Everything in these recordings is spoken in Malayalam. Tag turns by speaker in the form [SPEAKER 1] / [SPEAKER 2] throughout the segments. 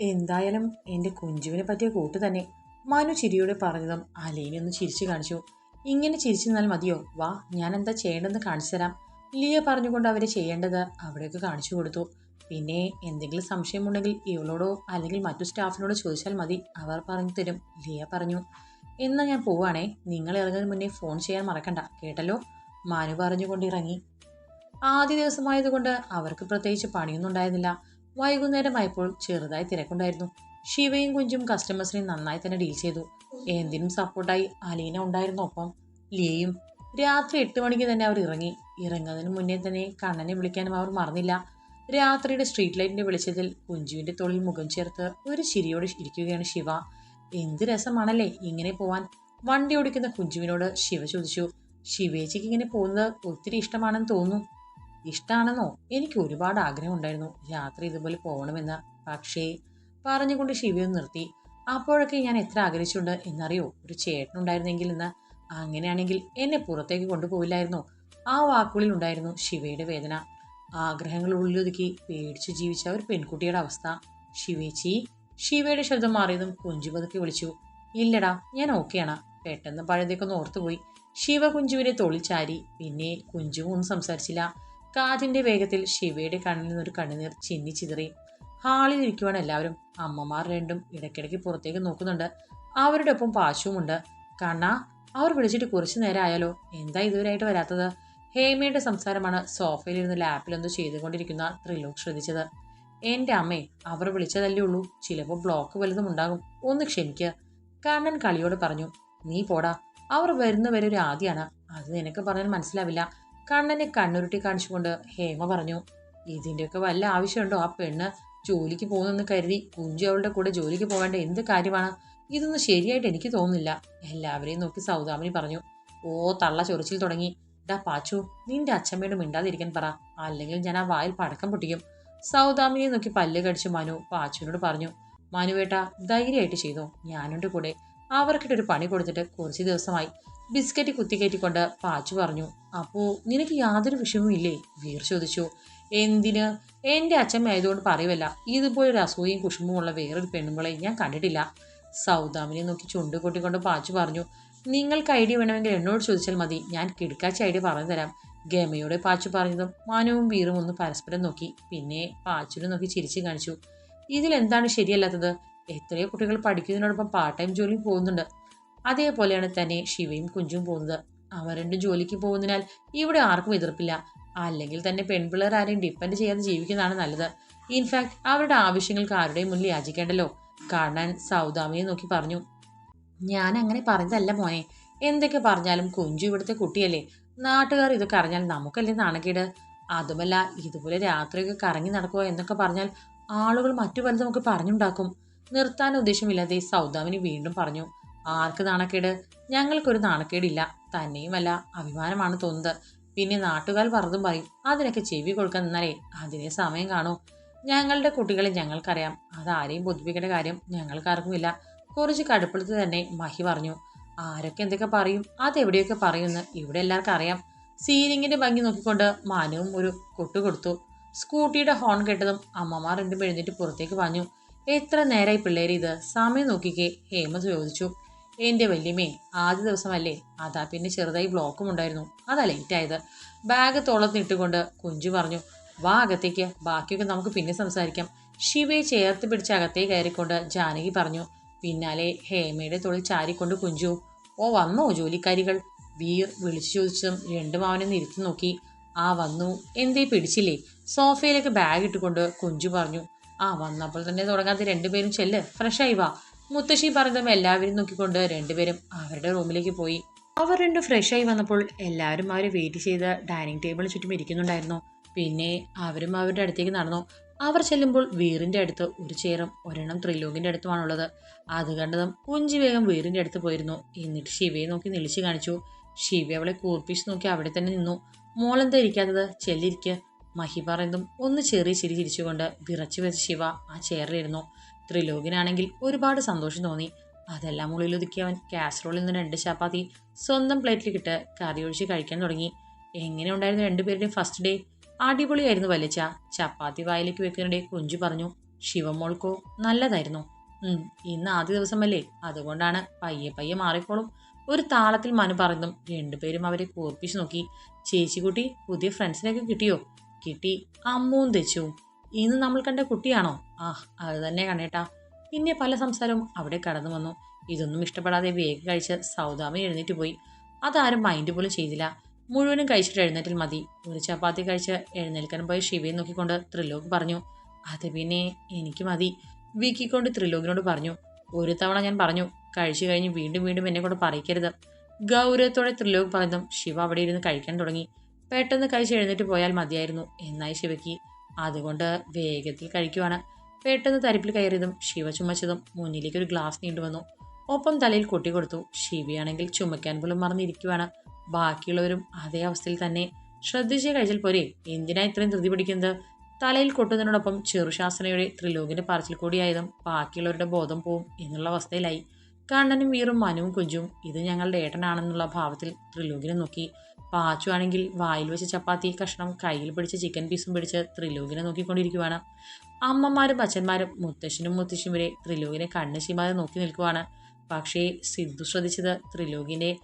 [SPEAKER 1] എന്തായാലും എന്റെ കുഞ്ചുവിനെ പറ്റിയ കൂട്ട് തന്നെ. മനു ചിരിയോടെ പറഞ്ഞതും അലീനെ ഒന്ന് ചിരിച്ചു കാണിച്ചു. ഇങ്ങനെ ചിരിച്ചു നിന്നാൽ മതിയോ? വാ ഞാൻ എന്താ ചെയ്യേണ്ടതെന്ന് കാണിച്ചു തരാം. ലിയ പറഞ്ഞുകൊണ്ട് അവരെ ചെയ്യേണ്ടത് അവിടെയൊക്കെ കാണിച്ചു കൊടുത്തു. പിന്നെ എന്തെങ്കിലും സംശയമുണ്ടെങ്കിൽ ഇവളോടോ അല്ലെങ്കിൽ മറ്റു സ്റ്റാഫിനോടോ ചോദിച്ചാൽ മതി. അവർ പറഞ്ഞു തരും. ലിയ പറഞ്ഞു എന്നാൽ ഞാൻ പോവാണേ. നിങ്ങൾ ഇറങ്ങുന്നതിന് മുന്നേ ഫോൺ ചെയ്യാൻ മറക്കണ്ട. കേട്ടല്ലോ? മനു പറഞ്ഞുകൊണ്ട് ഇറങ്ങി. ആദ്യ ദിവസമായതുകൊണ്ട് അവർക്ക് പ്രത്യേകിച്ച് പണിയൊന്നും ഉണ്ടായിരുന്നില്ല. വൈകുന്നേരമായപ്പോൾ ചെറുതായി തിരക്കുണ്ടായിരുന്നു. ശിവയും കുഞ്ചും കസ്റ്റമേഴ്സിനെ നന്നായി തന്നെ ഡീൽ ചെയ്തു. എന്തിനും സപ്പോർട്ടായി അലീന ഉണ്ടായിരുന്നു ഒപ്പം. ലിയയും രാത്രി എട്ട് മണിക്ക് തന്നെ അവർ ഇറങ്ങി. ഇറങ്ങുന്നതിന് മുന്നേ തന്നെ കണ്ണനെ വിളിക്കാനും അവർ മറന്നില്ല. രാത്രിയുടെ സ്ട്രീറ്റ് ലൈറ്റിന്റെ വെളിച്ചത്തിൽ കുഞ്ചുവിന്റെ തൊളിൽ മുഖം ചേർത്ത് ഒരു ശിരിയോട് ഇരിക്കുകയാണ് ശിവ. എന്ത് രസമാണല്ലേ ഇങ്ങനെ പോവാൻ? വണ്ടി ഓടിക്കുന്ന കുഞ്ചുവിനോട് ശിവ ചോദിച്ചു. ശിവേച്ചിക്ക് ഇങ്ങനെ പോകുന്നത് ഒത്തിരി ഇഷ്ടമാണെന്ന് തോന്നുന്നു. ഇഷ്ടമാണെന്നോ എനിക്ക് ഒരുപാട് ആഗ്രഹം ഉണ്ടായിരുന്നു രാത്രി ഇതുപോലെ പോകണമെന്ന്. പക്ഷേ പറഞ്ഞുകൊണ്ട് ശിവയും നിർത്തി. അപ്പോഴൊക്കെ ഞാൻ എത്ര ആഗ്രഹിച്ചുണ്ട് എന്നറിയോ? ഒരു ചേട്ടനുണ്ടായിരുന്നെങ്കിൽ എന്ന് അങ്ങനെയാണെങ്കിൽ എന്നെ പുറത്തേക്ക് കൊണ്ടുപോയില്ലായിരുന്നോ ആ വാക്കുകളിൽ ഉണ്ടായിരുന്നു ശിവയുടെ വേദന. ആഗ്രഹങ്ങൾ ഉള്ളിലൊതുക്കി പേടിച്ചു ജീവിച്ച ഒരു പെൺകുട്ടിയുടെ അവസ്ഥ. ശിവേച്ചി ശിവയുടെ ശബ്ദം മാറിയതും കുഞ്ചുപതുക്കി വിളിച്ചു. ഇല്ലടാ ഞാൻ ഓക്കെയാണ്. പെട്ടെന്ന് പഴയതൊക്കെ ഓർത്തുപോയി. ശിവ കുഞ്ചുവിനെ തൊളിച്ചാരി പിന്നെ കുഞ്ചുവും സംസാരിച്ചില്ല. കാറ്റിന്റെ വേഗത്തിൽ ശിവയുടെ കണ്ണിൽ നിന്നൊരു കണ്ണുനീർ ചിന്നി ചിതറി. ഹാളിൽ ഇരിക്കുവാണ് എല്ലാവരും. അമ്മമാർ രണ്ടും ഇടയ്ക്കിടയ്ക്ക് പുറത്തേക്ക് നോക്കുന്നുണ്ട്. അവരുടെ ഒപ്പം പാശുവുമുണ്ട് കണ്ണാ അവർ വിളിച്ചിട്ട് കുറച്ചു നേരം ആയാലോ എന്താ ഇതുവരെയായിട്ട് വരാത്തത്? ഹേമയുടെ സംസാരമാണ് സോഫയിലിരുന്ന് ലാപ്പിലെന്തോ ചെയ്തുകൊണ്ടിരിക്കുന്ന ത്രിലോക് ശ്രദ്ധിച്ചത്. എന്റെ അമ്മേ അവർ വിളിച്ചതല്ലേ ഉള്ളൂ. ചിലപ്പോൾ ബ്ലോക്ക് വലുതും ഉണ്ടാകും. ഒന്ന് ക്ഷമിക്കുക കണ്ണൻ കളിയോട് പറഞ്ഞു നീ പോടാ. അവർ വരുന്നവരെ ഒരു ആദ്യമാണ് അത് നിനക്ക് പറഞ്ഞാൽ മനസ്സിലാവില്ല. കണ്ണനെ കണ്ണുരുട്ടി കാണിച്ചുകൊണ്ട് ഹേമ പറഞ്ഞു ഇതിന്റെയൊക്കെ വല്ല ആവശ്യമുണ്ടോ? ആ പെണ്ണ് ജോലിക്ക് പോകുന്നെന്ന് കരുതി കുഞ്ചു അവളുടെ കൂടെ ജോലിക്ക് പോകേണ്ട എന്ത് കാര്യമാണ്? ഇതൊന്നും ശരിയായിട്ട് എനിക്ക് തോന്നുന്നില്ല. എല്ലാവരെയും നോക്കി സൗദാമിനി പറഞ്ഞു ഓ തള്ള ചൊറിച്ചിൽ തുടങ്ങി. ഡാ പാച്ചു നിന്റെ അച്ഛമ്മയോട് മിണ്ടാതിരിക്കാൻ പറ. അല്ലെങ്കിൽ ഞാൻ ആ വായിൽ പടക്കം പൊട്ടിക്കും. സൗദാമിനിയെ നോക്കി പല്ല് കടിച്ച് മനു പാച്ചുവിനോട് പറഞ്ഞു മനുവേട്ട ധൈര്യമായിട്ട് ചെയ്തു. ഞാനുണ്ട് കൂടെ. അവർക്കിട്ടൊരു പണി കൊടുത്തിട്ട് കുറച്ച് ദിവസമായി. ബിസ്ക്കറ്റ് കുത്തിക്കയറ്റിക്കൊണ്ട് പാച്ചു പറഞ്ഞു അപ്പോൾ നിനക്ക് യാതൊരു വിഷമവും ഇല്ലേ? വീർ ചോദിച്ചു. എന്തിന്? എന്റെ അച്ഛമ്മ ആയതുകൊണ്ട് പറയുമല്ല ഇതുപോലൊരു അസൂയയും കുഷുമുള്ള വേറൊരു പെണ്ണുങ്ങളെ ഞാൻ കണ്ടിട്ടില്ല. സൗദാമിനെ നോക്കി ചുണ്ട് കൊട്ടിക്കൊണ്ട് പാച്ചു പറഞ്ഞു നിങ്ങൾക്ക് ഐഡിയ വേണമെങ്കിൽ എന്നോട് ചോദിച്ചാൽ മതി. ഞാൻ കിടക്കാച്ച ഐഡിയ പറഞ്ഞു തരാം. ഗമയോടെ പാച്ചു പറഞ്ഞതും മാനവും വീറും ഒന്ന് പരസ്പരം നോക്കി. പിന്നെ പാച്ചുവിനെ നോക്കി ചിരിച്ചു കാണിച്ചു. ഇതിലെന്താണ് ശരിയല്ലാത്തത്? എത്രയോ കുട്ടികൾ പഠിക്കുന്നതിനോടൊപ്പം പാർട്ട് ടൈം ജോലിയും പോകുന്നുണ്ട്. അതേപോലെയാണ് തന്നെ ശിവയും കുഞ്ചും പോകുന്നത്. അവർ രണ്ടും ജോലിക്ക് പോകുന്നതിനാൽ ഇവിടെ ആർക്കും എതിർപ്പില്ല. അല്ലെങ്കിൽ തന്നെ പെൺപിള്ളേർ ആരെയും ഡിപ്പെൻഡ് ചെയ്യാതെ ജീവിക്കുന്നതാണ് നല്ലത്. ഇൻഫാക്ട് അവരുടെ ആവശ്യങ്ങൾക്ക് ആരുടെയും മുന്നിൽ യാചിക്കേണ്ടല്ലോ. കാണാൻ സൗദാമിയെ നോക്കി പറഞ്ഞു. ഞാൻ അങ്ങനെ പറഞ്ഞതല്ല മോനെ. എന്തൊക്കെ പറഞ്ഞാലും കുഞ്ചു ഇവിടുത്തെ കുട്ടിയല്ലേ. നാട്ടുകാർ ഇതൊക്കെ അറിഞ്ഞാൽ നമുക്കല്ലേ നാണക്കേട്? അതുമല്ല ഇതുപോലെ രാത്രിയൊക്കെ കറങ്ങി നടക്കുക എന്നൊക്കെ പറഞ്ഞാൽ ആളുകൾ മറ്റു പലതും ഒക്കെ പറഞ്ഞുണ്ടാക്കും. നിർത്താൻ ഉദ്ദേശമില്ലാതെ സൗദാമിനി വീണ്ടും പറഞ്ഞു. ആർക്ക് നാണക്കേട്? ഞങ്ങൾക്കൊരു നാണക്കേടില്ല. തന്നെയുമല്ല അഭിമാനമാണ് തോന്നുന്നത്. പിന്നെ നാട്ടുകാർ പറഞ്ഞതും പറയും. അതിനൊക്കെ ചെവി കൊടുക്കാൻ നിന്നാലേ അതിനെ സമയം കാണൂ. ഞങ്ങളുടെ കുട്ടികളെ ഞങ്ങൾക്കറിയാം. അതാരെയും ബുദ്ധിപ്പിക്കേണ്ട കാര്യം ഞങ്ങൾക്കാർക്കുമില്ല. കുറച്ച് കടുപ്പത്തിൽ തന്നെ മഹി പറഞ്ഞു. ആരൊക്കെ എന്തൊക്കെ പറയും? അതെവിടെയൊക്കെ പറയുമെന്ന് ഇവിടെ എല്ലാവർക്കും അറിയാം. സീലിങ്ങിന്റെ ഭംഗി നോക്കിക്കൊണ്ട് മാനവും ഒരു കൊട്ടു കൊടുത്തു. സ്കൂട്ടിയുടെ ഹോൺ കേട്ടതും അമ്മമാർ രണ്ടും എഴുന്നേറ്റ് പുറത്തേക്ക് പാഞ്ഞു. എത്ര നേരമായി പിള്ളേരെ ഇത് സമയം നോക്കിക്കേ ഹേമ ചോദിച്ചു. എന്റെ വല്യമ്മേ ആദ്യ ദിവസമല്ലേ? അതാ പിന്നെ ചെറുതായി ബ്ലോക്കും ഉണ്ടായിരുന്നു. അതാ ലേറ്റായത് ബാഗ് തോളത്തിനിട്ടുകൊണ്ട് കുഞ്ചു പറഞ്ഞു വാ അകത്തേക്ക് ബാക്കിയൊക്കെ നമുക്ക് പിന്നെ സംസാരിക്കാം. ശിവയെ ചേർത്ത് പിടിച്ച് അകത്തേ കയറിക്കൊണ്ട് ജാനകി പറഞ്ഞു പിന്നാലെ ഹേമയുടെ തൊഴിൽ ചാരിക്കൊണ്ട് കുഞ്ചു ഓ വന്നോ ജോലിക്കാരികൾ? വീർ വിളിച്ചു ചോദിച്ചതും രണ്ടും അവനെ ഇരുത്തി നോക്കി. ആ വന്നു. എന്തേ പിടിച്ചില്ലേ? സോഫയിലേക്ക് ബാഗ് ഇട്ടുകൊണ്ട് കുഞ്ചു പറഞ്ഞു ആ വന്നപ്പോൾ തന്നെ തുടങ്ങാത്ത രണ്ടുപേരും ചെല്ല് ഫ്രഷായി വാ. മുത്തശ്ശി പറഞ്ഞതും എല്ലാവരും നോക്കിക്കൊണ്ട് രണ്ടുപേരും അവരുടെ റൂമിലേക്ക് പോയി. അവർ രണ്ടും ആയി വന്നപ്പോൾ എല്ലാവരും അവർ വെയിറ്റ് ചെയ്ത ഡൈനിങ് ടേബിളിന് ചുറ്റും ഇരിക്കുന്നുണ്ടായിരുന്നു. പിന്നെ അവരും അവരുടെ അടുത്തേക്ക് നടന്നു. അവർ ചെല്ലുമ്പോൾ വീറിന്റെ അടുത്ത് ഒരു ചെയറും ഒരെണ്ണം ത്രിലോകിന്റെ അടുത്തുമാണുള്ളത്. അത് കണ്ടതും കുഞ്ചി വേഗം വീറിന്റെ അടുത്ത് പോയിരുന്നു. എന്നിട്ട് ശിവയെ നോക്കി നിളിച്ചു കാണിച്ചു. ശിവ അവളെ കൂർപ്പിച്ച് നോക്കി അവിടെ തന്നെ നിന്നു. മോളെന്താ ഇരിക്കാത്തത്? ചെല്ലിരിക്കുക മഹി പറയുന്നതും ഒന്ന് ചെറിയ ചിരി ചിരിച്ചുകൊണ്ട് വിറച്ചു വെച്ച ശിവ ആ ചെയറിലിരുന്നു ത്രിലോകിനാണെങ്കിൽ ഒരുപാട് സന്തോഷം തോന്നി. അതെല്ലാം ഉള്ളിലൊതുക്കി അവൻ കാസറോളിൽ നിന്ന് രണ്ട് ചപ്പാത്തി സ്വന്തം പ്ലേറ്റിൽ പ്ലേറ്റിലിട്ട് കറി ഒഴിച്ച് കഴിക്കാൻ തുടങ്ങി. എങ്ങനെ ഉണ്ടായിരുന്നു രണ്ടുപേരുടെയും ഫസ്റ്റ് ഡേ അടിപൊളിയായിരുന്നു വലിച്ച ചപ്പാത്തി വായിലേക്ക് വെക്കുന്നതിനിടെ കുഞ്ചു പറഞ്ഞു ശിവമോൾക്കോ നല്ലതായിരുന്നു. ഇന്ന് ആദ്യ ദിവസമല്ലേ? അതുകൊണ്ടാണ് പയ്യെ പയ്യെ മാറിക്കോളും. ഒരു താളത്തിൽ മനു പറഞ്ഞതും രണ്ടുപേരും അവരെ കൂർപ്പിച്ചു നോക്കി. ചേച്ചിക്കുട്ടി പുതിയ ഫ്രണ്ട്സിനെയൊക്കെ കിട്ടിയോ? കിട്ടി. അമ്മുവും തെച്ചു ഇന്ന് നമ്മൾ കണ്ട കുട്ടിയാണോ? ആ അത് തന്നെ കണ്ണേട്ടാ പിന്നെ പല സംസാരവും അവിടെ കടന്നു വന്നു. ഇതൊന്നും ഇഷ്ടപ്പെടാതെ വേഗം കഴിച്ച് സൗദാമി എഴുന്നേറ്റ് പോയി. അതാരും മൈൻഡ് പോലും ചെയ്തില്ല. മുഴുവനും കഴിച്ചിട്ട് എഴുന്നേറ്റിൽ മതി. ഒരു ചപ്പാത്തി കഴിച്ച് എഴുന്നേൽക്കാൻ പോയ ശിവയെ നോക്കിക്കൊണ്ട് ത്രിലോക് പറഞ്ഞു അത് പിന്നെ എനിക്ക് മതി. വീക്കിക്കൊണ്ട് ത്രിലോകിനോട് പറഞ്ഞു ഒരു തവണ ഞാൻ പറഞ്ഞു കഴിച്ചു കഴിഞ്ഞ് വീണ്ടും വീണ്ടും എന്നെ കൊണ്ട് പറയിക്കരുത്. ഗൗരവത്തോടെ ത്രിലോക് പറഞ്ഞതും ശിവ അവിടെ ഇരുന്ന് കഴിക്കാൻ തുടങ്ങി. പെട്ടെന്ന് കഴിച്ച് എഴുന്നേറ്റ് പോയാൽ മതിയായിരുന്നു എന്നായി ശിവയ്ക്ക്. അതുകൊണ്ട് വേഗത്തിൽ കഴിക്കുവാണ്. പെട്ടെന്ന് തരിപ്പിൽ കയറിയതും ശിവ ചുമച്ചതും മുന്നിലേക്ക് ഒരു ഗ്ലാസ് നീണ്ടുവന്നു ഒപ്പം തലയിൽ കൊട്ടി കൊടുത്തു. ശിവയാണെങ്കിൽ ചുമക്കാൻ പോലും മറന്നിരിക്കുവാണ്. ബാക്കിയുള്ളവരും അതേ അവസ്ഥയിൽ തന്നെ. ശ്രദ്ധിച്ച് കഴിച്ചാൽ പോരെ. എന്തിനാ ഇത്രയും ധൃതി പിടിക്കുന്നത്? തലയിൽ കൊട്ടുന്നതിനോടൊപ്പം ചെറുശാസനയുടെ ത്രിലോകിന്റെ പറച്ചിൽ കൂടിയായതും ബാക്കിയുള്ളവരുടെ ബോധം പോവും എന്നുള്ള അവസ്ഥയിലായി. കണ്ണനും വീറും മനുവും കുഞ്ചും ഇത് ഞങ്ങളുടെ ഏട്ടനാണെന്നുള്ള ഭാവത്തിൽ ത്രിലോകിനെ നോക്കി. പാച്ചു ആണെങ്കിൽ വായിൽ വെച്ച ചപ്പാത്തി കഷ്ണം കയ്യിൽ പിടിച്ച ചിക്കൻ പീസും പിടിച്ച് ത്രിലോകിനെ നോക്കിക്കൊണ്ടിരിക്കുവാണ്. അമ്മമാരും അച്ഛന്മാരും മുത്തശ്ശനും മുത്തശ്ശിയും വരെ ത്രിലോകിനെ കണ്ണ് ചീമാതെ നോക്കി നിൽക്കുവാണ്. പക്ഷേ സിദ്ധു ശ്രദ്ധിച്ചത് ത്രിലോകിന്റെ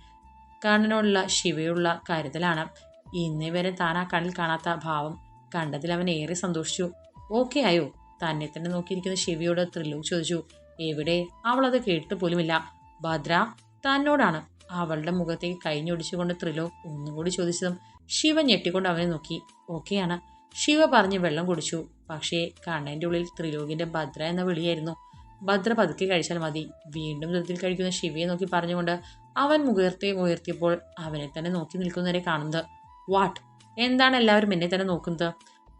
[SPEAKER 1] കണ്ണിനോടുള്ള ശിവയുള്ള കരുതലാണ്. ഇന്നേ വരെ താൻ ആ കണ്ണിൽ കാണാത്ത ഭാവം കണ്ടതിൽ അവൻ ഏറെ സന്തോഷിച്ചു. ഓക്കെ ആയോ തന്നെ തന്നെ നോക്കിയിരിക്കുന്ന ശിവയോട് ത്രിലോക് ചോദിച്ചു. എവിടെ? അവളത് കേട്ട് പോലുമില്ല. ഭദ്ര തന്നോടാണ് അവളുടെ മുഖത്തേക്ക് കൈഞ്ഞൊടിച്ചുകൊണ്ട് ത്രിലോക് ഒന്നുകൂടി ചോദിച്ചതും ശിവ ഞെട്ടിക്കൊണ്ട് അവനെ നോക്കി. ഓക്കെയാണ്. ശിവ പറഞ്ഞ് വെള്ളം കുടിച്ചു. പക്ഷേ കണ്ണന്റെ ഉള്ളിൽ ത്രിലോകിന്റെ ഭദ്ര എന്ന വിളിയായിരുന്നു. ഭദ്ര പതുക്കെ കഴിച്ചാൽ മതി. വീണ്ടും ധൃതിയിൽ കഴിക്കുന്ന ശിവയെ നോക്കി പറഞ്ഞുകൊണ്ട് അവൻ മുഖർത്തി ഉയർത്തിയപ്പോൾ അവനെ തന്നെ നോക്കി നിൽക്കുന്നവരെ കാണുന്നത്. വാട്ട്? എന്താണ് എല്ലാവരും എന്നെ തന്നെ നോക്കുന്നത്?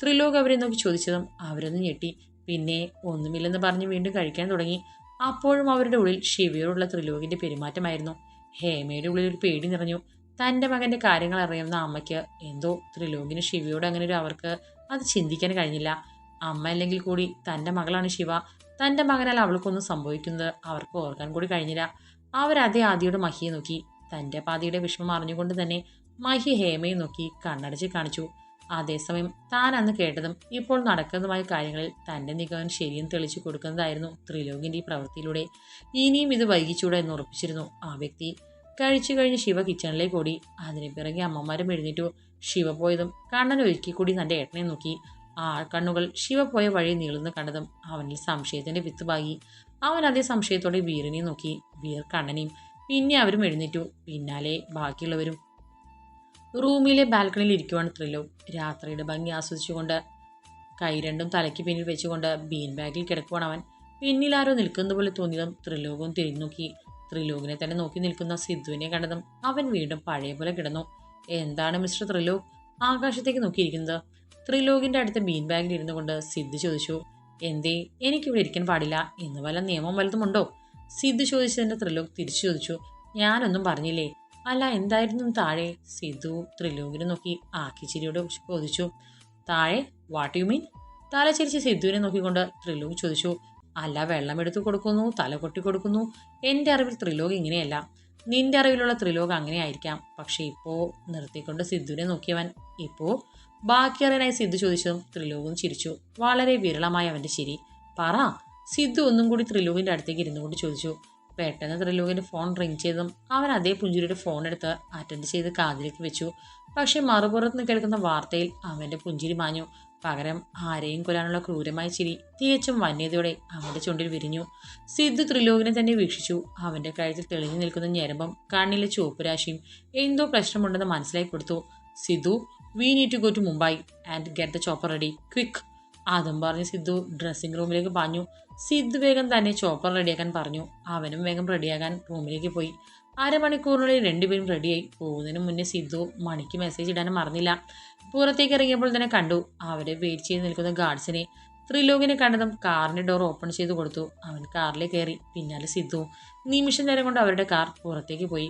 [SPEAKER 1] ത്രിലോക് അവരെ നോക്കി ചോദിച്ചതും അവരൊന്ന് ഞെട്ടി. പിന്നെ ഒന്നുമില്ലെന്ന് പറഞ്ഞ് വീണ്ടും കഴിക്കാൻ തുടങ്ങി. അപ്പോഴും അവരുടെ ഉള്ളിൽ ശിവയോടുള്ള ത്രിലോകിന്റെ പെരുമാറ്റമായിരുന്നു. ഹേമയുടെ ഉള്ളിൽ ഒരു പേടി നിറഞ്ഞു. തന്റെ മകന്റെ കാര്യങ്ങൾ അറിയാവുന്ന അമ്മയ്ക്ക് എന്തോ ത്രിലോകിന് ശിവയോട് അങ്ങനെ ഒരു അവർക്ക് അത് ചിന്തിക്കാൻ കഴിഞ്ഞില്ല. അമ്മ അല്ലെങ്കിൽ കൂടി തന്റെ മകളാണ് ശിവ. തന്റെ മകനാൽ അവൾക്കൊന്നും സംഭവിക്കുന്നത്. അവർക്ക് ഓർക്കാൻ കൂടി കഴിഞ്ഞില്ല. അവരതേ ആദിയുടെ മഹിയെ നോക്കി. തന്റെ പാതിയുടെ വിഷമം അറിഞ്ഞുകൊണ്ട് തന്നെ മഹി ഹേമയെ നോക്കി കണ്ണടച്ച് കാണിച്ചു. അതേസമയം താൻ അന്ന് കേട്ടതും ഇപ്പോൾ നടക്കുന്നതുമായ കാര്യങ്ങളിൽ തന്റെ നിഗമനം ശരിയും തെളിച്ചു കൊടുക്കുന്നതായിരുന്നു ത്രിലോകിന്റെ ഈ പ്രവൃത്തിയിലൂടെ. ഇനിയും ഇത് വൈകിച്ചൂടെ എന്ന് ഉറപ്പിച്ചിരുന്നു. ആ വ്യക്തി കഴിച്ചു കഴിഞ്ഞ് ശിവ കിച്ചണിലേക്ക് ഓടി. അതിന് പിറകെ അമ്മമാരും എഴുന്നേറ്റു. ശിവ പോയതും കണ്ണൻ ഒരിക്കൽ കൂടി തന്റെ ഏട്ടനെ നോക്കി. ആ കണ്ണുകൾ ശിവ പോയ വഴി നീളുന്ന കണ്ടതും അവനിൽ സംശയത്തിന്റെ വിത്ത് പാകി. അവൻ അതേ സംശയത്തോടെ വീറിനെ നോക്കി. വീർ കണ്ണനെയും പിന്നെ അവരും എഴുന്നേറ്റു. പിന്നാലെ ബാക്കിയുള്ളവരും റൂമിലെ ബാൽക്കണിയിൽ ഇരിക്കുവാണ് ത്രിലോക് രാത്രിയുടെ ഭംഗി ആസ്വദിച്ചുകൊണ്ട് കൈ രണ്ടും തലയ്ക്ക് പിന്നിൽ വെച്ചുകൊണ്ട് ബീൻ ബാഗിൽ കിടക്കുവാണ് അവൻ. പിന്നിൽ ആരോ നിൽക്കുന്നത് പോലെ തോന്നിയതും ത്രിലോകവും തിരിഞ്ഞു നോക്കി ത്രിലോകിനെ തന്നെ നോക്കി നിൽക്കുന്ന സിദ്ധുവിനെ കണ്ടതും അവൻ വീണ്ടും പഴയ പോലെ കിടന്നു. എന്താണ് മിസ്റ്റർ ത്രിലോക് ആകാശത്തേക്ക് നോക്കിയിരിക്കുന്നത്. ത്രിലോകിന്റെ അടുത്ത ബീൻ ബാഗിൽ ഇരുന്നു കൊണ്ട് സിദ്ധു ചോദിച്ചു എന്തേ എനിക്കിവിടെ ഇരിക്കാൻ പാടില്ല. എന്ന് വല്ല നിയമം വലുതുമുണ്ടോ സിദ്ധു ചോദിച്ചതിന്റെ ത്രിലോക് തിരിച്ചു ചോദിച്ചു ഞാനൊന്നും പറഞ്ഞില്ലേ? അല്ല എന്തായിരുന്നു താഴെ? സിദ്ധു ത്രിലോകിനെ നോക്കി ആക്കിച്ചിരിയോട് ചോദിച്ചു. താഴെ വാട്ട് യു മീൻ തല ചിരിച്ച് സിദ്ധുവിനെ നോക്കിക്കൊണ്ട് ത്രിലോക് ചോദിച്ചു. അല്ല വെള്ളം എടുത്തു കൊടുക്കുന്നു തല കൊട്ടി കൊടുക്കുന്നു. എന്റെ അറിവിൽ ത്രിലോക് ഇങ്ങനെയല്ല. നിന്റെ അറിവിലുള്ള ത്രിലോക് അങ്ങനെ ആയിരിക്കാം. പക്ഷെ ഇപ്പോ നിർത്തിക്കൊണ്ട് സിദ്ധുവിനെ നോക്കിയവൻ ഇപ്പോൾ ബാക്കി അറിയാനായി സിദ്ധു ചോദിച്ചതും ത്രിലോകും ചിരിച്ചു. വളരെ വിരളമായ അവന്റെ ചിരി. പറ. സിദ്ധു ഒന്നും കൂടി ത്രിലോകിന്റെ അടുത്തേക്ക് ഇരുന്നുകൊണ്ട് ചോദിച്ചു. പെട്ടെന്ന് ത്രിലോകിന്റെ ഫോൺ റിങ് ചെയ്തതും അവൻ അതേ പുഞ്ചിരിയുടെ ഫോൺ എടുത്ത് അറ്റൻഡ് ചെയ്ത് കാതിലേക്ക് വെച്ചു. പക്ഷേ മറുപുറത്ത് നിന്ന് കേൾക്കുന്ന വാർത്തയിൽ അവന്റെ പുഞ്ചിരി മാഞ്ഞു. പകരം ആരെയും കൊല്ലാനുള്ള ക്രൂരമായ ചിരി തികച്ചും വന്യതയോടെ അവന്റെ ചുണ്ടിൽ വിരിഞ്ഞു. സിദ്ധു ത്രിലോകിനെ തന്നെ വീക്ഷിച്ചു. അവന്റെ കഴുത്തിൽ തെളിഞ്ഞു നിൽക്കുന്ന ഞരമ്പം കണ്ണിലെ ചുവപ്പ് രാശിയും എന്തോ പ്രശ്നമുണ്ടെന്ന് മനസ്സിലാക്കി കൊടുത്തു. Sidhu we need to go to Mumbai and get the chopper ready quick അതും പറഞ്ഞ് സിദ്ധു ഡ്രസ്സിംഗ് റൂമിലേക്ക് പാഞ്ഞു. സിദ്ധു വേഗം തന്നെ ചോപ്പർ റെഡിയാക്കാൻ പറഞ്ഞു. അവനും വേഗം റെഡിയാകാൻ റൂമിലേക്ക് പോയി. അരമണിക്കൂറിനുള്ളിൽ രണ്ടുപേരും റെഡിയായി. പോകുന്നതിന് മുന്നേ സിദ്ധു മണിക്ക് മെസ്സേജ് ഇടാനും മറന്നില്ല. പുറത്തേക്ക് ഇറങ്ങിയപ്പോൾ തന്നെ കണ്ടു. അവരെ വെയിറ്റ് ചെയ്ത് നിൽക്കുന്ന ഗാർഡ്സിനെ ത്രിലോകിനെ കണ്ടതും കാറിന്റെ ഡോർ ഓപ്പൺ ചെയ്ത് കൊടുത്തു. അവൻ കാറിലേക്ക് കയറി. പിന്നാലെ സിദ്ധു നിമിഷ നേരം കൊണ്ട് അവരുടെ കാർ പുറത്തേക്ക് പോയി.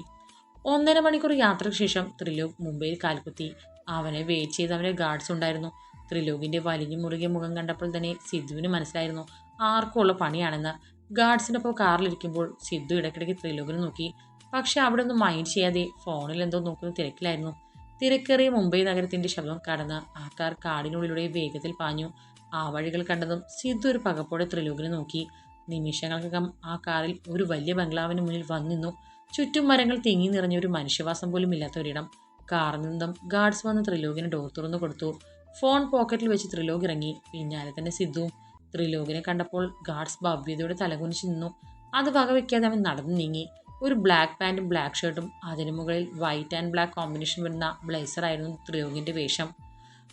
[SPEAKER 1] ഒന്നര മണിക്കൂർ യാത്രയ്ക്ക് ശേഷം ത്രിലോക് മുംബൈയിൽ കാൽക്കുത്തി അവനെ വെയിറ്റ് ചെയ്ത് അവന്റെ ഗാർഡ്സ് ഉണ്ടായിരുന്നു. ത്രിലോകിന്റെ വലിഞ്ഞു മുറുകിയ മുഖം കണ്ടപ്പോൾ തന്നെ സിദ്ധുവിന് മനസ്സിലായിരുന്നു. ആർക്കും ഉള്ള പണിയാണെന്ന് ഗാർഡ്സിനൊപ്പം കാറിലിരിക്കുമ്പോൾ സിദ്ധു ഇടയ്ക്കിടയ്ക്ക് ത്രിലോകിനെ നോക്കി. പക്ഷെ അവിടെ ഒന്നും മൈൻഡ് ചെയ്യാതെ ഫോണിൽ എന്തോ നോക്കുന്ന തിരക്കിലായിരുന്നു. തിരക്കേറിയ മുംബൈ നഗരത്തിന്റെ ശബ്ദം കടന്ന് ആ കാർ കാടിനുള്ളിലൂടെ വേഗത്തിൽ പാഞ്ഞു. ആ വഴികൾ കണ്ടതും സിദ്ധു ഒരു പകപ്പോടെ ത്രിലോകിനെ നോക്കി. നിമിഷങ്ങൾക്കകം ആ കാറിൽ ഒരു വലിയ ബംഗ്ലാവിന് മുന്നിൽ വന്നിന്നു ചുറ്റും മരങ്ങൾ തിങ്ങി നിറഞ്ഞ ഒരു മനുഷ്യവാസം പോലും ഇല്ലാത്ത ഒരിടം. കാറിൽ നിന്നും ഗാർഡ്സ് വന്ന് ത്രിലോകിന് ഡോർ തുറന്നു കൊടുത്തു. ഫോൺ പോക്കറ്റിൽ വെച്ച് ത്രിലോക് ഇറങ്ങി. പിന്നാലെ തന്നെ സിദ്ധുവും ത്രിലോകിനെ കണ്ടപ്പോൾ ഗാർഡ്സ് ഭവ്യതയോടെ തലകുനിച്ച് നിന്നു. അത് വകവെക്കാതെ അവൻ നടന്നു നീങ്ങി. ഒരു ബ്ലാക്ക് പാന്റും ബ്ലാക്ക് ഷർട്ടും അതിനു മുകളിൽ വൈറ്റ് ആൻഡ് ബ്ലാക്ക് കോമ്പിനേഷൻ വരുന്ന ബ്ലേസറായിരുന്നു ത്രിയോഗിന്റെ വേഷം.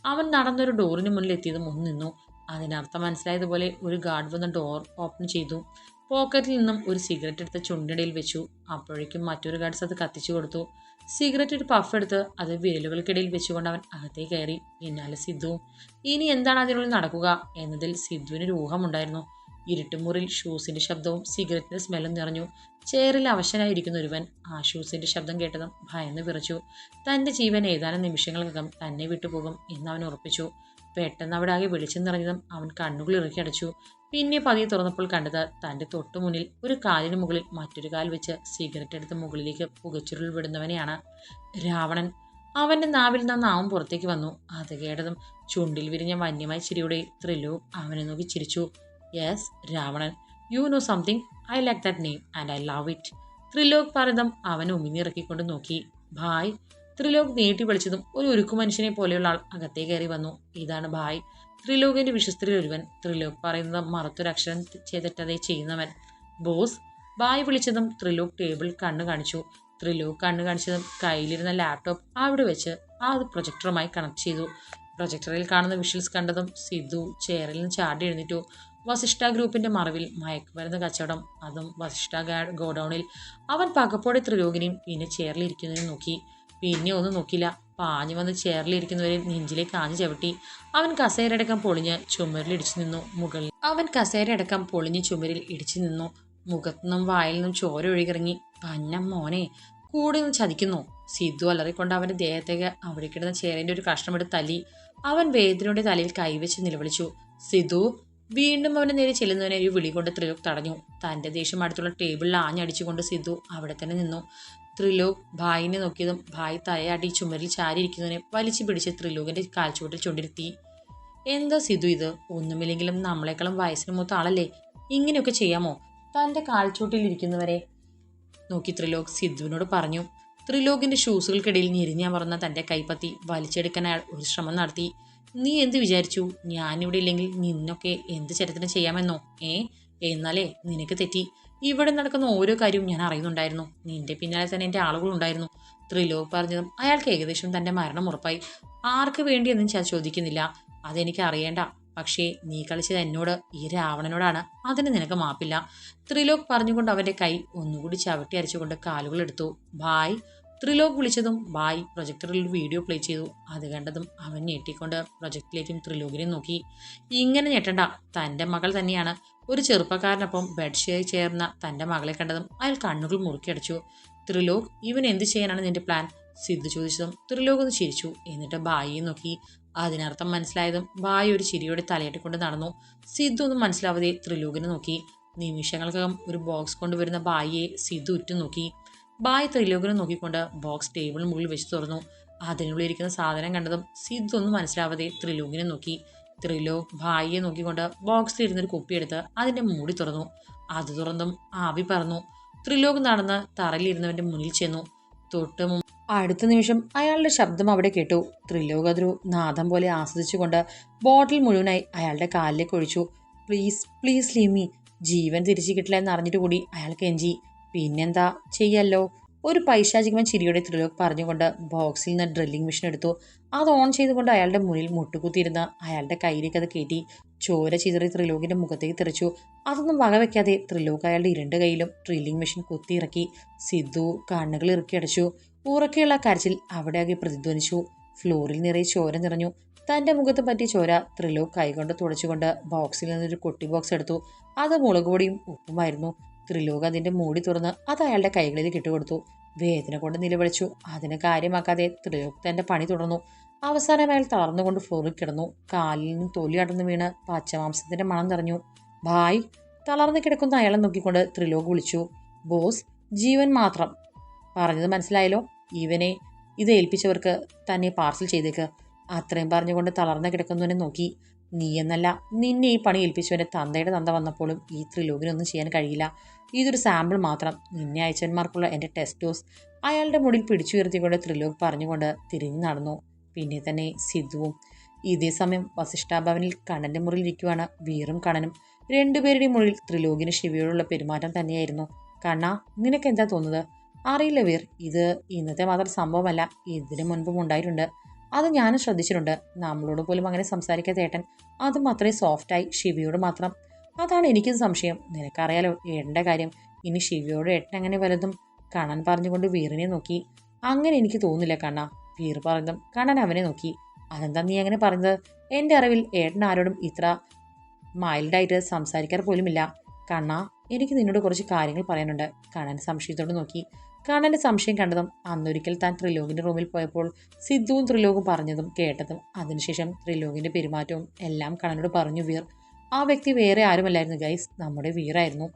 [SPEAKER 1] അവൻ നടന്നൊരു ഡോറിന് മുന്നിൽ എത്തിയതും ഒന്ന് നിന്നു. അതിനർത്ഥം മനസ്സിലായതുപോലെ ഒരു ഗാർഡ് വന്ന ഡോർ ഓപ്പൺ ചെയ്തു. പോക്കറ്റിൽ നിന്നും ഒരു സിഗരറ്റ് എടുത്ത് ചുണ്ടിടയിൽ വെച്ചു. അപ്പോഴേക്കും മറ്റൊരു ഗാർഡ്സ് അത് കത്തിച്ചു കൊടുത്തു. സിഗരറ്റ് ഒരു പഫ് എടുത്ത് അത് വിരലുകൾക്കിടയിൽ വെച്ചുകൊണ്ട് അവൻ അകത്തേക്ക് കയറി. പിന്നാലെ സിദ്ധുവും ഇനി എന്താണ് അതിനുള്ളിൽ നടക്കുക? എന്നതിൽ സിദ്ധുവിനൊരു ഊഹമുണ്ടായിരുന്നു ഇരുട്ടുമുറിൽ ഷൂസിന്റെ ശബ്ദവും സിഗരറ്റിന്റെ സ്മെല്ലും നിറഞ്ഞു. ചെയറിൽ അവശനായിരിക്കുന്ന ഒരുവൻ ആ ഷൂസിന്റെ ശബ്ദം കേട്ടതും ഭയന്ന് വിറച്ചു. തന്റെ ജീവൻ ഏതാനും നിമിഷങ്ങൾക്കകം തന്നെ വിട്ടുപോകും എന്ന് അവൻ ഉറപ്പിച്ചു. പെട്ടെന്ന് അവിടെ ആകെ വെളിച്ചം നിറഞ്ഞതും അവൻ കണ്ണുകൾ ഇറക്കി അടച്ചു. പിന്നെ പതിയെ തുറന്നപ്പോൾ കണ്ടത് തന്റെ തൊട്ടു മുന്നിൽ ഒരു കാലിന് മുകളിൽ മറ്റൊരു കാൽ വെച്ച് സിഗരറ്റ് എടുത്ത് മുകളിലേക്ക് പുകച്ചുരുൾ വിടുന്നവനെയാണ് രാവണൻ. അവന്റെ നാവിൽ നിന്ന് നാവും പുറത്തേക്ക് വന്നു. അത് കേട്ടതും ചുണ്ടിൽ വിരിഞ്ഞ വന്യമായ ചിരിയുടെ ത്രില്ലു അവനെ നോക്കി ചിരിച്ചു. Yes Ravanan. You know something I like that name and I love it Thrilok പറഞ്ഞതും അവൻ ഉമിനിറക്കിക്കൊണ്ട് നോക്കി. ഭായ് ത്രിലോക് നീട്ടി വിളിച്ചതും ഒരു ഉരുക്കു മനുഷ്യനെ പോലെയുള്ള ആൾ അകത്തേ കയറി വന്നു. ഇതാണ് ഭായ്. ത്രിലോകിന്റെ വിശ്വസ്തരിൽ ഒരുവൻ. ത്രിലോക് പറയുന്നത് മറത്തൊരക്ഷരം ചെയ്തിട്ടതേ ചെയ്യുന്നവൻ. ബോസ് ഭായ് വിളിച്ചതും ത്രിലോക് ടേബിൾ കണ്ണു കാണിച്ചു. ത്രിലോക് കണ്ണു കാണിച്ചതും കയ്യിലിരുന്ന ലാപ്ടോപ്പ് അവിടെ വെച്ച് ആ പ്രൊജക്ടറുമായി കണക്ട് ചെയ്തു. പ്രൊജക്ടറിൽ കാണുന്ന വിഷ്വൽസ് കണ്ടതും സിദ്ധു ചെയറിൽ നിന്ന് ചാടി എഴുന്നേറ്റു. വസിഷ്ഠ ഗ്രൂപ്പിന്റെ മറവിൽ മയക്കുമരുന്ന് കച്ചവടം. അതും വസിഷ്ഠ ഗോഡൌണിൽ. അവൻ പകപ്പോടെ ത്രിലോകിനെയും പിന്നെ ചെയറിൽ ഇരിക്കുന്നതിനും നോക്കി. പിന്നെ ഒന്നും നോക്കില്ല. പാഞ്ഞു വന്ന് ചേറിലിരിക്കുന്നവരെ നെഞ്ചിലേക്ക് ആഞ്ഞു ചവിട്ടി അവൻ കസേരയടക്കം പൊളിഞ്ഞ് ചുമരിൽ ഇടിച്ചു നിന്നു. മുകളിൽ അവൻ കസേരയടക്കം പൊളിഞ്ഞ് ചുമരിൽ ഇടിച്ചു നിന്നു. മുഖത്തുനിന്നും വായിൽ നിന്നും ചോര ഒഴുകിറങ്ങി. പന്ന മോനെ കൂടെ നിന്ന് ചതിക്കുന്നു. സിദ്ധു അലറിക്കൊണ്ട് അവന്റെ ദേഹത്തേക്ക് അവിടെ കിടന്ന ചേരന്റെ ഒരു കഷ്ണം കഷ്ണമെടുത്ത് തല്ലി. അവൻ വേദനയുടെ തലയിൽ കൈവച്ച് നിലവിളിച്ചു. സിദ്ധു വീണ്ടും അവന്റെ നേരെ ചെല്ലുന്നവനെ ഒരു വിളി കൊണ്ട് ത്രിലോക് തടഞ്ഞു. തന്റെ ദേഷ്യം അടുത്തുള്ള ടേബിളിൽ ആഞ്ഞടിച്ചുകൊണ്ട് സിദ്ധു അവിടെ തന്നെ നിന്നു. ത്രിലോക് ഭായിനെ നോക്കിയതും ഭായ് തലയാട്ടി ചുമരിൽ ചാരിയിരിക്കുന്നതിനെ വലിച്ചു പിടിച്ച് ത്രിലോകിന്റെ കാൽച്ചുവട്ടിൽ ചുണ്ടിരുത്തി. എന്താ സിധു ഇത്? ഒന്നുമില്ലെങ്കിലും നമ്മളെക്കാളും വയസ്സിന് മൂത്ത ആളല്ലേ? ഇങ്ങനെയൊക്കെ ചെയ്യാമോ? തന്റെ കാൽച്ചുവട്ടിലിരിക്കുന്നവരെ നോക്കി ത്രിലോക് സിദ്ധുവിനോട് പറഞ്ഞു. ത്രിലോകിന്റെ ഷൂസുകൾക്കിടയിൽ പറഞ്ഞ തന്റെ കൈപ്പത്തി വലിച്ചെടുക്കാൻ അയാൾ ഒരു ശ്രമം നടത്തി. നീ എന്ത് വിചാരിച്ചു? ഞാനിവിടെ ഇല്ലെങ്കിൽ നിന്നൊക്കെ എന്ത് ചരിത്രം ചെയ്യാമെന്നോ? ഏ? എന്നാലേ നിനക്ക് തെറ്റി. ഇവിടെ നടക്കുന്ന ഓരോ കാര്യവും ഞാൻ അറിയുന്നുണ്ടായിരുന്നു. നിന്റെ പിന്നാലെ തന്നെ എന്റെ ആളുകളുണ്ടായിരുന്നു. ത്രിലോക് പറഞ്ഞതും അയാൾക്ക് ഏകദേശം തന്റെ മരണം ഉറപ്പായി. ആർക്ക് വേണ്ടിയെന്നും ഞാൻ ചോദിക്കുന്നില്ല. അതെനിക്ക് അറിയേണ്ട. പക്ഷേ നീ കളിച്ചത് എന്നോട് ഈ രാവണനോടാണ്. അതിന് നിനക്ക് മാപ്പില്ല. ത്രിലോക് പറഞ്ഞുകൊണ്ട് അവന്റെ കൈ ഒന്നുകൂടി ചവിട്ടി അരച്ചുകൊണ്ട് കാലുകൾ എടുത്തു. ബായ്. ത്രിലോക് വിളിച്ചതും ബായ് പ്രൊജക്ടറിൽ വീഡിയോ പ്ലേ ചെയ്തു. അത് കണ്ടതും അവൻ ഞെട്ടിക്കൊണ്ട് പ്രൊജക്ടിലേക്കും ത്രിലോകിനെ നോക്കി. ഇങ്ങനെ ഞെട്ടണ്ട. തന്റെ മകൾ തന്നെയാണ്. ഒരു ചെറുപ്പക്കാരനൊപ്പം ബെഡ് ഷെയർ ചേർന്ന തന്റെ മകളെ കണ്ടതും അയാൾ കണ്ണുകൾ മുറുക്കിയടച്ചു. ത്രിലോക് ഇവൻ എന്ത് ചെയ്യാനാണ് നിന്റെ പ്ലാൻ സിദ്ധു ചോദിച്ചതും ത്രിലോക് ഒന്ന് ചിരിച്ചു. എന്നിട്ട് ബായിയെ നോക്കി. അതിനർത്ഥം മനസ്സിലായതും ബായി ഒരു ചിരിയോടെ തലയാട്ടിക്കൊണ്ട് നടന്നു. സിദ്ധു ഒന്നും മനസ്സിലാവാതെ ത്രിലോകിനെ നോക്കി. നിമിഷങ്ങൾക്കകം ഒരു ബോക്സ് കൊണ്ടുവരുന്ന ബായിയെ സിദ്ധു ഉറ്റുനോക്കി. ബായ് ത്രിലോകിനെ നോക്കിക്കൊണ്ട് ബോക്സ് ടേബിളിന് മുകളിൽ വെച്ച് തുറന്നു. അതിനുള്ളിൽ ഇരിക്കുന്ന സാധനം കണ്ടതും സിദ്ധു ഒന്നും മനസ്സിലാവാതെ ത്രിലോകിനെ നോക്കി. ത്രിലോക് ഭായിയെ നോക്കിക്കൊണ്ട് ബോക്സിൽ ഇരുന്നൊരു കുപ്പിയെടുത്ത് അതിന്റെ മൂടി തുറന്നു. അത് തുറന്നും ആവി പറന്നു. ത്രിലോക് നടന്ന് തറയിലിരുന്നവന്റെ മുന്നിൽ ചെന്നു. തൊട്ട് അടുത്ത നിമിഷം അയാളുടെ ശബ്ദം അവിടെ കേട്ടു. ത്രിലോക് അതൊരു നാദം പോലെ ആസ്വദിച്ചുകൊണ്ട് ബോട്ടിൽ മുഴുവനായി അയാളുടെ കാലിലേക്ക് ഒഴിച്ചു. പ്ലീസ് പ്ലീസ് ലീമി ജീവൻ തിരിച്ചു കിട്ടില്ല എന്ന് അറിഞ്ഞിട്ട് കൂടി അയാൾ കെഞ്ചി. പിന്നെന്താ? ചെയ്യല്ലോ. ഒരു പൈശാചികമൻ ചിരിയുടെ ത്രിലോക് പറഞ്ഞുകൊണ്ട് ബോക്സിൽ നിന്ന് ഡ്രില്ലിംഗ് മെഷീൻ എടുത്തു. അത് ഓൺ ചെയ്തുകൊണ്ട് അയാളുടെ മുന്നിൽ മുട്ടുകുത്തിയിരുന്ന് അയാളുടെ കയ്യിലേക്ക് അത് കയറ്റി. ചോര ചിതറി ത്രിലോകിന്റെ മുഖത്തേക്ക് തെറിച്ചു. അതൊന്നും വകവെക്കാതെ ത്രിലോക് അയാളുടെ ഇരണ്ട് കയ്യിലും ഡ്രില്ലിംഗ് മെഷീൻ കുത്തിയിറക്കി. സിദ്ധു കണ്ണുകൾ ഇറക്കി അടച്ചു. ഉറക്കെയുള്ള കരച്ചിൽ അവിടെ ആകെ പ്രതിധ്വനിച്ചു ഫ്ലോറിൽ നിറയെ ചോര നിറഞ്ഞു. തന്റെ മുഖത്ത് പറ്റിയ ചോര ത്രിലോക് കൈകൊണ്ട് തുടച്ചുകൊണ്ട് ബോക്സിൽ നിന്നൊരു കൊട്ടി ബോക്സ് എടുത്തു. അത് മുളക് പൊടിയും ഉപ്പുമായിരുന്നു. ത്രിലോക് അതിന്റെ മൂടി തുറന്ന് അത് അയാളുടെ കൈകളിൽ കിട്ടുകൊടുത്തു വേദന കൊണ്ട് നിലവിളിച്ചു. അതിനെ കാര്യമാക്കാതെ ത്രിലോക് തന്റെ പണി തുടർന്നു. അവസാനം അയാൾ തളർന്നുകൊണ്ട് ഫ്ലോറിൽ കിടന്നു. കാലിൽ നിന്നും തൊലി അടർന്നു വീണ് പച്ചമാംസത്തിന്റെ മണം നിറഞ്ഞു. ഭായ് തളർന്നു കിടക്കുന്ന അയാളെ നോക്കിക്കൊണ്ട് ത്രിലോക് വിളിച്ചു. ബോസ് ജീവൻ മാത്രം. പറഞ്ഞത് മനസ്സിലായല്ലോ? ഇവനെ ഇത് ഏൽപ്പിച്ചവർക്ക് തന്നെ പാർസൽ ചെയ്തേക്ക്. അത്രയും പറഞ്ഞുകൊണ്ട് തളർന്നു കിടക്കുന്നവനെ നോക്കി. നീ എന്നല്ല നിന്നെ ഈ പണി ഏൽപ്പിച്ചവന്റെ തന്തയുടെ തന്ത വന്നപ്പോഴും ഈ ത്രിലോകിനൊന്നും ചെയ്യാൻ കഴിയില്ല. ഇതൊരു സാമ്പിൾ മാത്രം. നിന്നെ അയച്ചന്മാർക്കുള്ള എന്റെ ടെസ്റ്റ് ഡോസ് അയാളുടെ മുടിൽ പിടിച്ചുയർത്തിക്കൊണ്ട് ത്രിലോക് പറഞ്ഞുകൊണ്ട് തിരിഞ്ഞു നടന്നു. പിന്നെ തന്നെ സിദ്ധുവും. ഇതേ സമയം വസിഷ്ഠാഭവനിൽ കണ്ണന്റെ മുറിയിൽ ഇരിക്കുവാണ് വീറും കണ്ണനും. രണ്ടുപേരുടെയും മുറിൽ ത്രിലോകിന് ശിവയോടുള്ള പെരുമാറ്റം തന്നെയായിരുന്നു. കണ്ണ നിനക്ക് എന്താ തോന്നുന്നത്? അറിയില്ല വീർ. ഇത് ഇന്നത്തെ മാത്രം സംഭവമല്ല. ഇതിനു മുൻപും ഉണ്ടായിട്ടുണ്ട്. അത് ഞാനും ശ്രദ്ധിച്ചിട്ടുണ്ട്. നമ്മളോട് പോലും അങ്ങനെ സംസാരിക്കാത്ത ഏട്ടൻ. അതും അത്രയും സോഫ്റ്റായി ശിവയോട് മാത്രം. അതാണ് എനിക്കും സംശയം. നിനക്കറിയാലോ ഏട്ടന്റെ കാര്യം. ഇനി ശിവയോട് ഏട്ടൻ അങ്ങനെ വലതും കണ്ണൻ പറഞ്ഞുകൊണ്ട് വീറിനെ നോക്കി. അങ്ങനെ എനിക്ക് തോന്നുന്നില്ല കണ്ണ. വീർ പറഞ്ഞതും കണ്ണൻ അവനെ നോക്കി. അതെന്താ നീ അങ്ങനെ പറഞ്ഞത്? എന്റെ അറിവിൽ ഏട്ടൻ ആരോടും ഇത്ര മൈൽഡായിട്ട് സംസാരിക്കാറ് പോലുമില്ല. കണ്ണ എനിക്ക് നിന്നോട് കുറച്ച് കാര്യങ്ങൾ പറയാനുണ്ട്. കണ്ണൻ സംശയത്തോട് നോക്കി. കണ്ണന്റെ സംശയം കണ്ടതും അന്നൊരിക്കൽ താൻ ത്രിലോകിന്റെ റൂമിൽ പോയപ്പോൾ സിദ്ധുവും ത്രിലോകും പറഞ്ഞതും കേട്ടതും. അതിനുശേഷം ത്രിലോകിന്റെ പെരുമാറ്റവും എല്ലാം കണ്ണനോട് പറഞ്ഞു വീർ ആ വ്യക്തി വേറെ ആരുമല്ലായിരുന്നു ഗൈസ്. നമ്മുടെ വീറായിരുന്നു.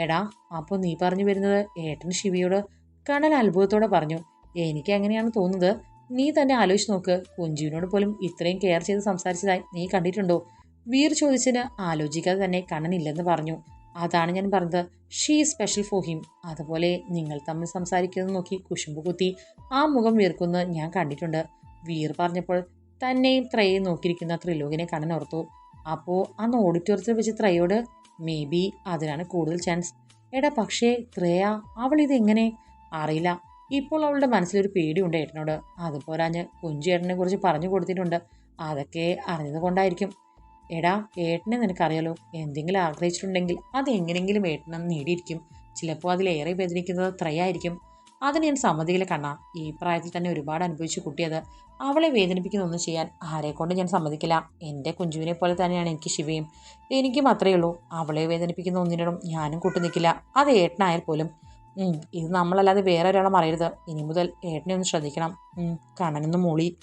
[SPEAKER 1] എടാ അപ്പോൾ നീ പറഞ്ഞു വരുന്നത് ഏട്ടൻ ശിവയോട്? കണ്ണൻ അത്ഭുതത്തോടെ പറഞ്ഞു എനിക്ക് എങ്ങനെയാണ് തോന്നുന്നത്. നീ തന്നെ ആലോചിച്ച് നോക്ക്. കുഞ്ചുവിനോട് പോലും ഇത്രയും കെയർ ചെയ്ത് സംസാരിച്ചതായി നീ കണ്ടിട്ടുണ്ടോ? വീർ ചോദിച്ചതിന് ആലോചിക്കാതെ തന്നെ കണ്ണൻ ഇല്ലെന്ന് പറഞ്ഞു. അതാണ് ഞാൻ പറഞ്ഞത്. ഷീ സ്പെഷ്യൽ ഫോർ ഹിം അതുപോലെ നിങ്ങൾ തമ്മിൽ സംസാരിക്കുന്നത് നോക്കി കുശുമ്പ് കുത്തി ആ മുഖം വീർക്കുന്നത് ഞാൻ കണ്ടിട്ടുണ്ട്. വീർ പറഞ്ഞപ്പോൾ തന്നെയും ത്രയെ നോക്കിയിരിക്കുന്ന ത്രിലോകിനെ കണ്ണൻ ഓർത്തു. അപ്പോൾ അന്ന് ഓഡിറ്റോറിയത്തിൽ വെച്ച് ത്രയോട് മേ ബി അതിനാണ് കൂടുതൽ ചാൻസ് എടാ പക്ഷേ ത്രയ അവൾ ഇതെങ്ങനെ അറിയില്ല. ഇപ്പോൾ അവളുടെ മനസ്സിലൊരു പേടിയുണ്ട് ഏട്ടനോട്. അതുപോരാഞ്ഞ് കുഞ്ചു ഏട്ടനെ കുറിച്ച് പറഞ്ഞു കൊടുത്തിട്ടുണ്ട്. അതൊക്കെ അറിഞ്ഞത് കൊണ്ടായിരിക്കും. എടാ ഏട്ടനെ നിനക്കറിയാലോ? എന്തെങ്കിലും ആഗ്രഹിച്ചിട്ടുണ്ടെങ്കിൽ അത് എങ്ങനെയെങ്കിലും ഏട്ടനെ നേടിയിരിക്കും. ചിലപ്പോൾ അതിലേറെ വേദനിക്കുന്നത് ത്രയായിരിക്കും. അത് ഞാൻ സമ്മതിക്കില്ല കണ്ണ. ഈ പ്രായത്തിൽ തന്നെ ഒരുപാട് അനുഭവിച്ച കുട്ടിയത്. അവളെ വേദനിപ്പിക്കുന്ന ഒന്നും ചെയ്യാൻ ആരെക്കൊണ്ട് ഞാൻ സമ്മതിക്കില്ല. എന്റെ കുഞ്ചുവിനെ പോലെ തന്നെയാണ് എനിക്ക് ശിവയും. എനിക്കും അത്രയേ ഉള്ളൂ. അവളെ വേദനിപ്പിക്കുന്ന ഒന്നിനോടും ഞാനും കൂട്ടു നിൽക്കില്ല. അത് ഏട്ടനായാൽ പോലും. ഇത് നമ്മളല്ലാതെ വേറെ ഒരാളും അറിയരുത് ഇനി മുതൽ ഏട്ടനെ ഒന്ന് ശ്രദ്ധിക്കണം. കണ്ണനൊന്ന് മൂളി.